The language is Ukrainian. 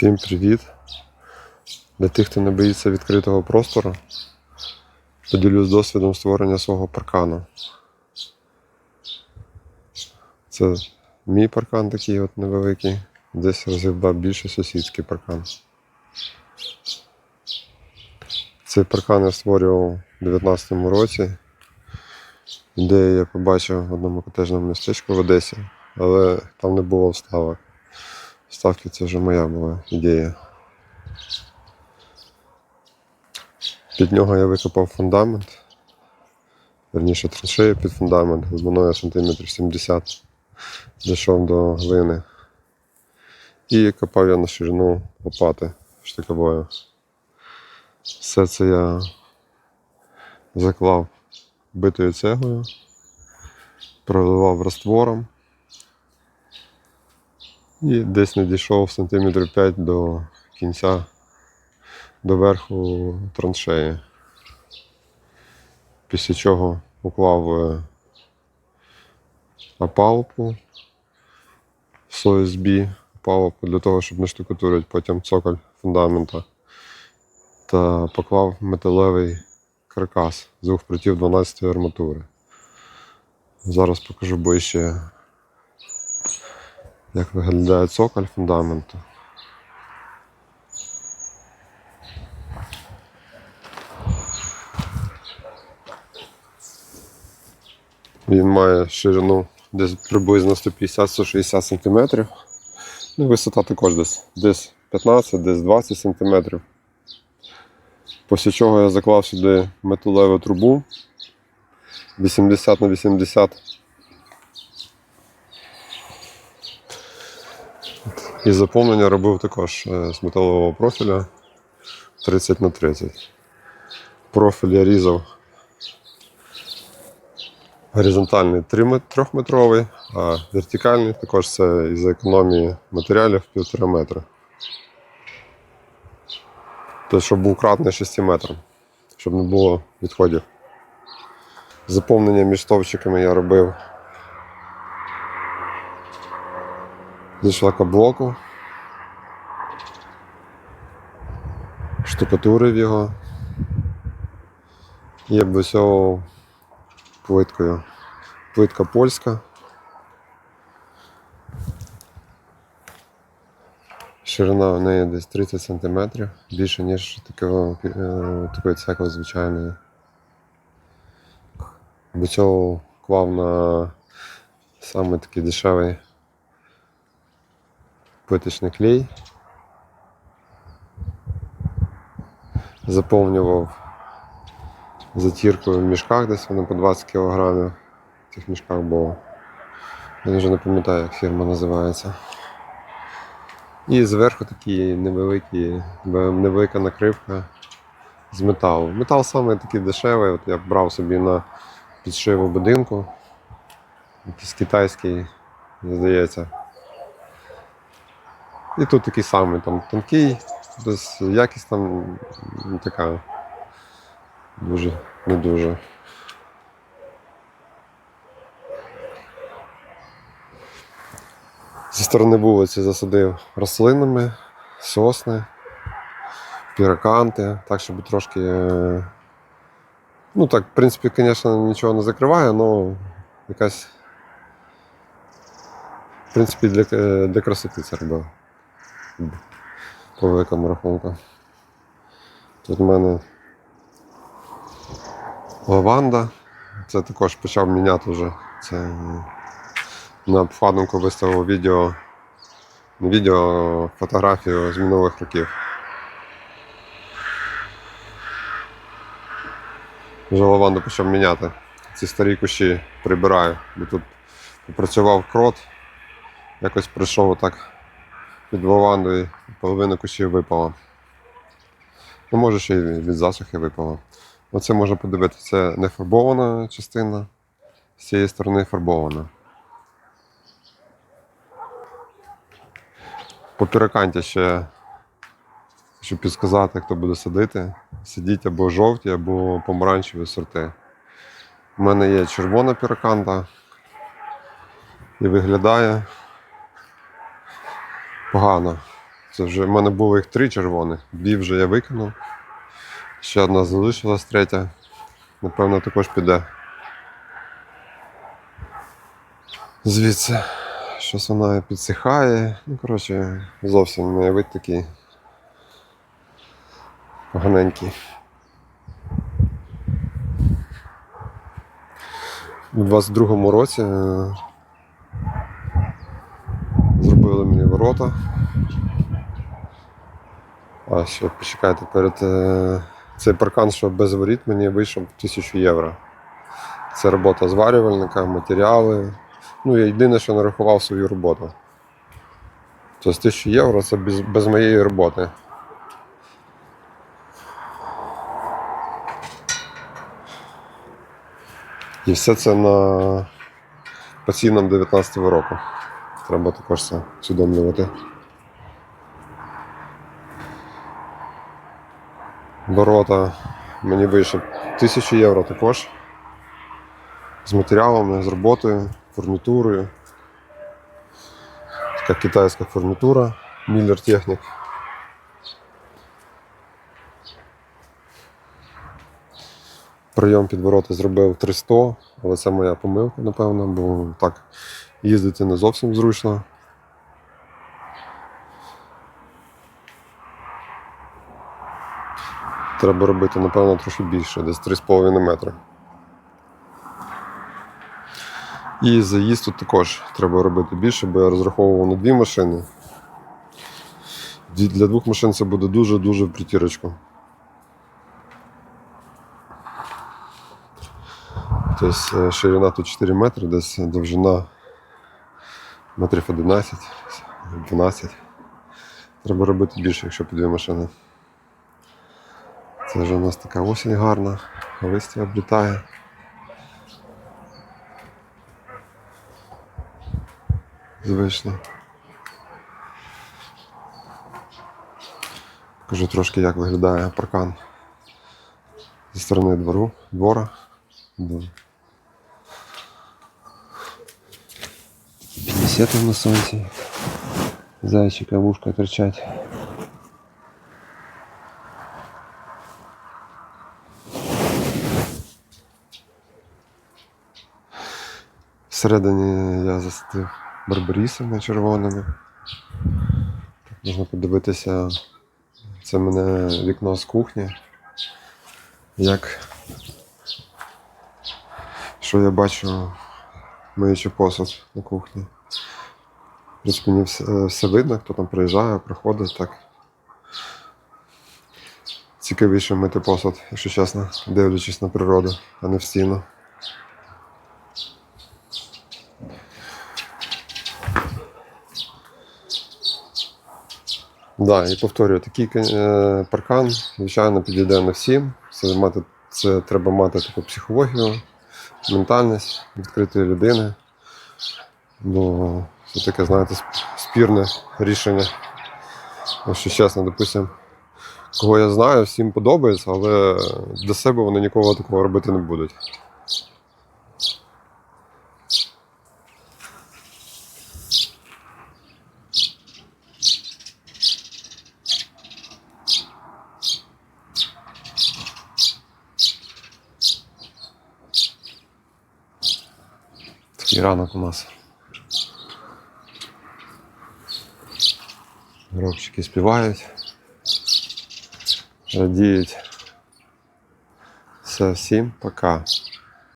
Всім привіт! Для тих, хто не боїться відкритого простору, поділюсь досвідом створення свого паркану. Це мій паркан такий от невеликий. Десь розглядав більше сусідський паркан. Цей паркан я створював у 2019 році. Ідею я побачив в одному котежному містечку в Одесі, але там не було вставок. Ставки це вже моя була ідея. Під нього я викопав фундамент. Верніше траншею під фундамент глибиною сантиметрів 70. Дійшов до глини. І копав я на ширину лопати штиковою. Все це я заклав битою цеглою, проливав раствором. І десь не дійшов сантиметрів 5 до кінця, до верху траншеї. Після чого уклав е, опалубку з ОСБ, опалубку для того, щоб не штукатурити потім цоколь фундамента. Та поклав металевий каркас з двох прутів 12 арматури. Зараз покажу ближче як виглядає цоколь фундаменту. Він має ширину десь приблизно 150-160 см. Ну, висота також десь, десь 15, десь 20 см. Після чого я заклав сюди металеву трубу 80 на 80 І заповнення робив також е, з металового профіля 30 на 30. Профіль я різав горизонтальний 3-метровий, а вертикальний також це із економії матеріалів 1,5 метра. Тобто, щоб був кратний 6 метрам, щоб не було відходів. Заповнення між стовпчиками я робив зі шлакоблоку. Штукатурив його і обвисьовував плиткою. Плитка польська. Ширина в неї десь 30 см, більше, ніж такого, е, такої цекли звичайної. Обвисьовував клав на саме такий дешевий плиточний клей. Заповнював затіркою в мішках, десь воно по 20 кг в цих мішках було. Я вже не пам'ятаю, як фірма називається. І зверху такі невеликі, невелика накривка з металу. Метал саме такий дешевий, от я брав собі на підшиву будинку. Якийсь китайський, здається. І тут такий самий там тонкий, десь якість там ну, така дуже, не дуже. Зі сторони вулиці засадив рослинами, сосни, піраканти, так, щоб трошки. е, Ну так, в принципі, звісно, нічого не закриває, але якась. В принципі, для, е, для красоти це робив по великому рахунку. Тут в мене лаванда. Це також почав міняти вже. Це на обкладинку виставив відео, відео, фотографію з минулих років. Вже лаванду почав міняти. Ці старі кущі прибираю, бо тут попрацював крот, якось прийшов отак під лавандою половина кущів випала. Ну, може, ще й від засухи випала. Оце можна подивитися, це не фарбована частина, з цієї сторони фарбована. По піраканті ще, щоб підсказати, хто буде садити, сидіть або жовті, або помаранчеві сорти. У мене є червона піраканта і виглядає погано. Це вже в мене було їх три червоних. Дві вже я викинув. Ще одна залишилась, третя. Напевно, також піде. Звідси. Щось вона підсихає. Ну, коротше, зовсім не вид такий. Поганенький. У 22-му році е, мені ворота. А ще почекайте, перед е, цей паркан, що без воріт, мені вийшов 1000 євро. Це робота зварювальника, матеріали. Ну, я єдине, що нарахував свою роботу. Тобто 1000 євро це без, без моєї роботи. І все це на по цінам 19 року. Треба також це усвідомлювати. Ворота мені вийшло 1000 євро також. З матеріалами, з роботою, фурнітурою. Така китайська фурнітура, Міллер Технік. Прийом під ворота зробив 300, але це моя помилка, напевно, бо так їздити не зовсім зручно. Треба робити, напевно, трохи більше, десь 3,5 метри. І заїзд тут також треба робити більше, бо я розраховував на дві машини. Для двох машин це буде дуже-дуже в притірочку. Тобто ширина тут 4 метри, десь довжина метрів 11, 12. Треба робити більше, якщо по дві машини. Це вже у нас така осінь гарна, листя облітає. Звично. Покажу трошки, як виглядає паркан зі сторони двору, двора. Пінісети на сонці. Зайчика вушка торчать. Всередині я засадив барбарісами червоними. Можна подивитися. Це в мене вікно з кухні. Як що я бачу, миючи посуд на кухні. В принципі, мені все, все видно, хто там приїжджає, приходить так. Цікавіше мити посуд, якщо чесно, дивлячись на природу, а не в стіну. Да, і повторюю, такий е, паркан, звичайно, підійде не всім. Це, мати, це треба мати таку психологію, ментальність відкритої людини. Бо це таке, знаєте, спірне рішення. Якщо чесно, допустим, кого я знаю, всім подобається, але для себе вони нікого такого робити не будуть. Такий ранок у нас. Горобчики співають, радіють. Все, всім пока.